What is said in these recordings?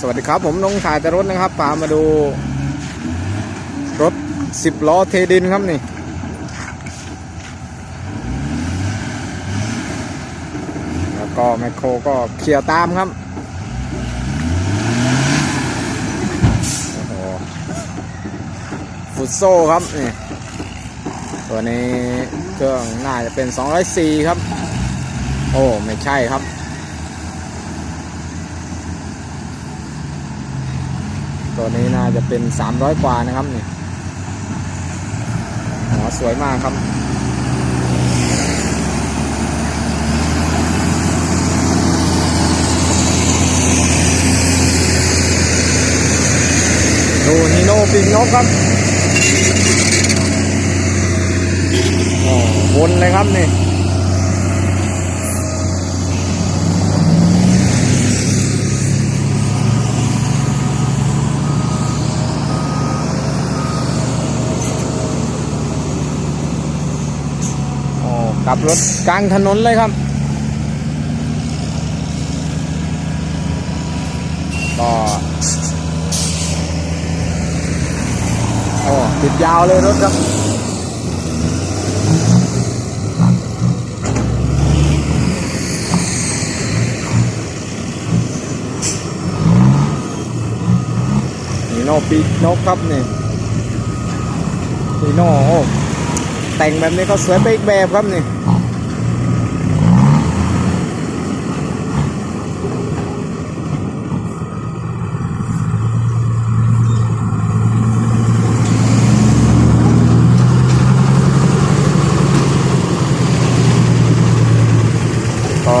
สวัสดีครับผมน้องถ่ายแต่รถนะครับพามาดู รถสิบล้อเทดินครับนี่ แล้วก็แมคโครก็เคลียร์ตามครับโอ้โหฟุตโซ่ครับนี่ตัวนี้เครื่องน่าจะเป็น204ครับ โอ้ ไม่ใช่ครับ ตัวนี้น่าจะเป็น 300 กว่านะครับนี่หัวสวยมากครับดูฮีโน่ปิงนกครับโอ้วนเลยครับนี่ กลับรถกลางถนนเลยครับ ก็โอ้ติดยาวเลยรถครับนีโน่ปีกนกครับนี่นีโน่โอ้ แต่งแบบนี้ก็สวยไปอีกแบบครับนี่ก็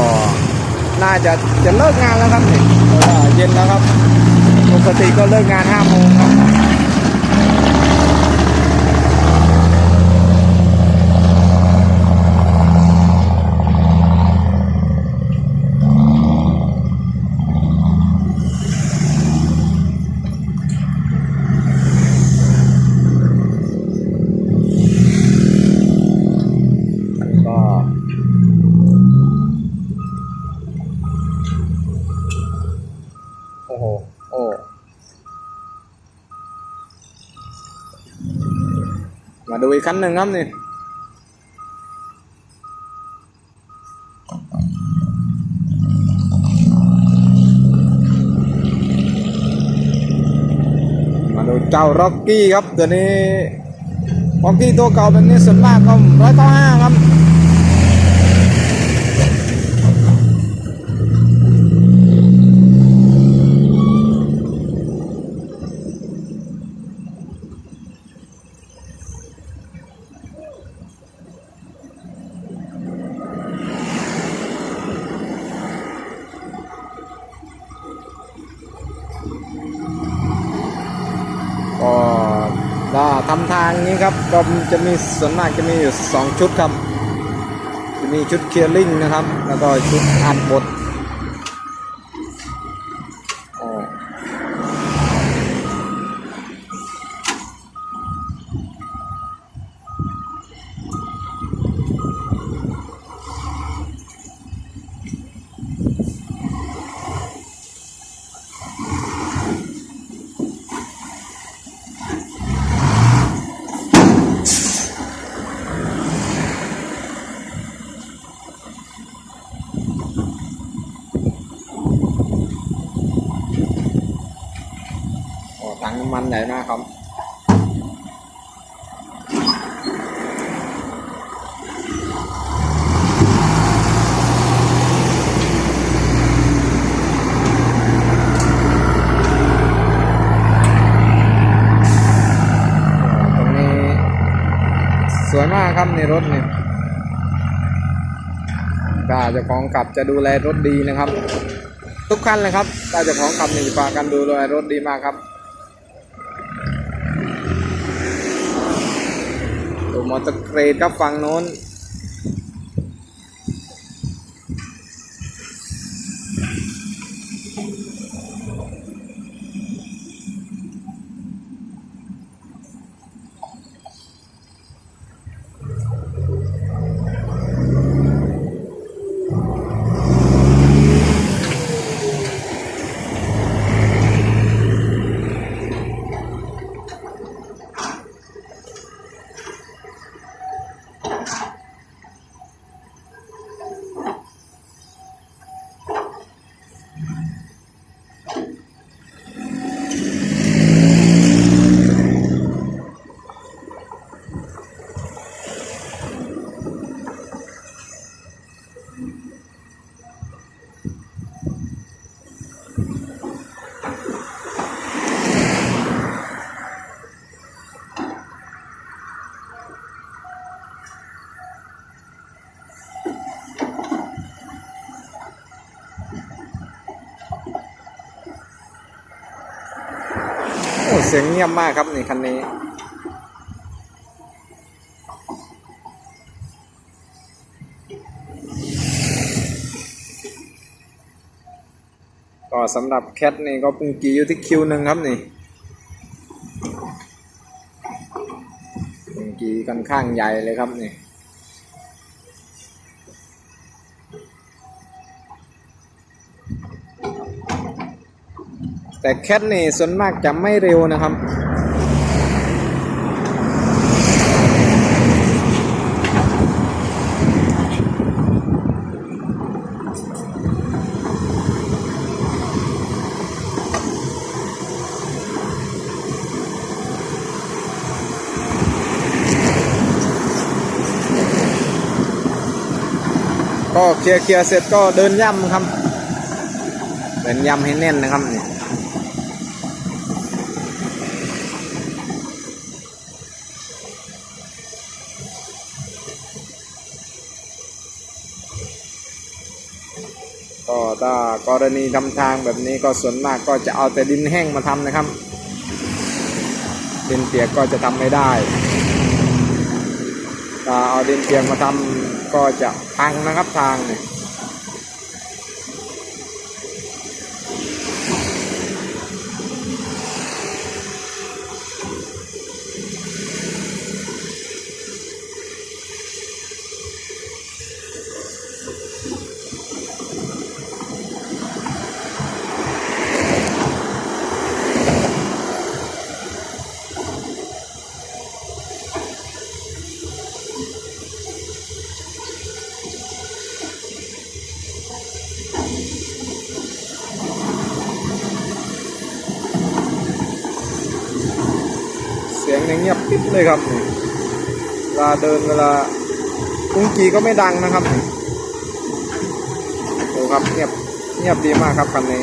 น่าจะจะเลิกงานแล้วครับนี่เพราะว่าเย็นแล้วครับ ปกติก็เลิกงาน5โมงครับ ก็ โอ้โห โอ้ มาดูอีกคันหนึ่งครับนี่มาดูเจ้าร็อกกี้ครับตัวนี้ร็อกกี้ตัวเก่าเป็นนี้ส่วนมากก็ร้อยเก้าห้าครับ ก็ ถ้าทำทางนี้ครับก็จะมีส่วนมากจะมีอยู่สองชุดครับ จะมีชุดเคลียร์ลิงนะครับ แล้วก็ชุดอัดบท มันใหญ่มากครับ ตรงนี้ สวยมากครับในรถเนี่ถ้าเจ้าของขับจะดูแลรถดีนะครับ ทุกคันเลยครับถ้าเจ้าของขับนี่ฝากกันดูแลรถดีมากครับ มอเตอร์เกรดครับฝั่งโน้น เสียงเงียบมากครับนี่คันนี้ก็สำหรับแคทนี่ก็ปุ่งกีอยู่ที่คิวหนึ่งครับนี่ปุงกีค่อนข้างใหญ่เลยครับนี่ แต่แคทนี่ส่วนมากจะไม่เร็วนะครับ ก็เคลียร์เคลียร์เสร็จก็เดินย่ำครับ เดินย่ำให้แน่นนะครับนี่ ก็กรณีทำทางแบบนี้ก็ส่วนมากก็จะเอาแต่ดินแห้งมาทำนะครับ ดินเปียกก็จะทำไม่ได้ถ้าเอาดินเปียกมาทำก็จะพังนะครับทางเนี่ย เงเนี่ยเงียบปิ๊บเลยครับเวลาเดินเวลากุ้งกีก็ไม่ดังนะครับโอ้ครับเงียบเงียบดีมากครับคันนี้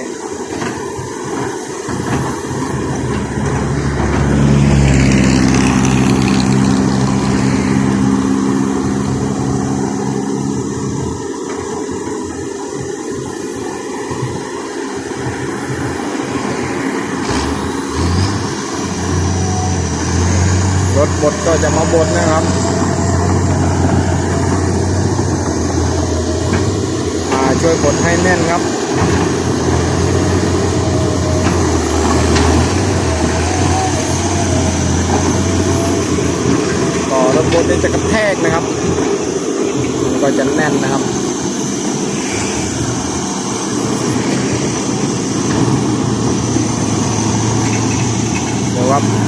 รถบดก็จะ มาบดนะครับช่วยบดให้แน่นครับก็รถบดนี่จะกระแทกนะครับมันก็จะแน่นนะครับเดี๋ยวครับ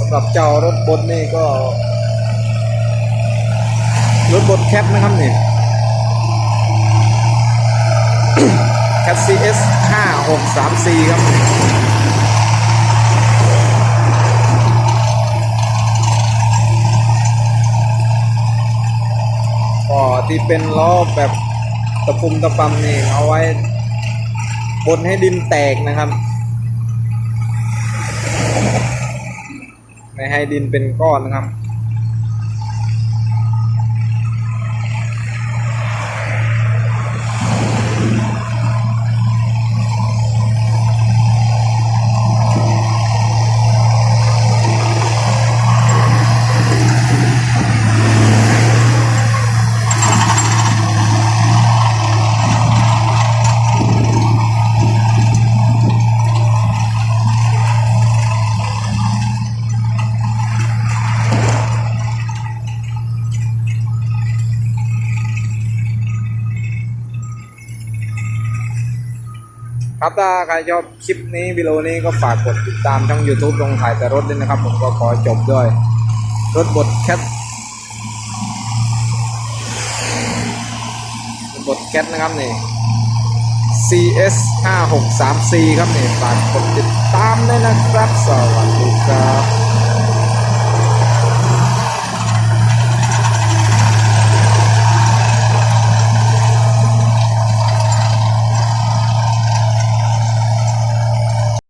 สำหรับเจ้ารถบดนี่ก็รถบดแคปนะครับนี่แคป CS 5634 ครับ ก็ที่เป็นล้อแบบตะปุ่มตะปำนี่เอาไว้บดให้ดินแตกนะครับ ไม่ ให้ดินเป็นก้อนนะครับ ครับถ้าใครชอบคลิปนี้วิดีโอนี้ก็ฝากกดติดตามช่อง YouTube ลงถ่ายแต่รถด้วยนะครับ ผมก็ขอจบด้วย รถบดแคทบดแคทนะครับนี่ CS 5 6 3 4ครับนี่ฝากกดติดตามด้วยนะครับ สวัสดีครับ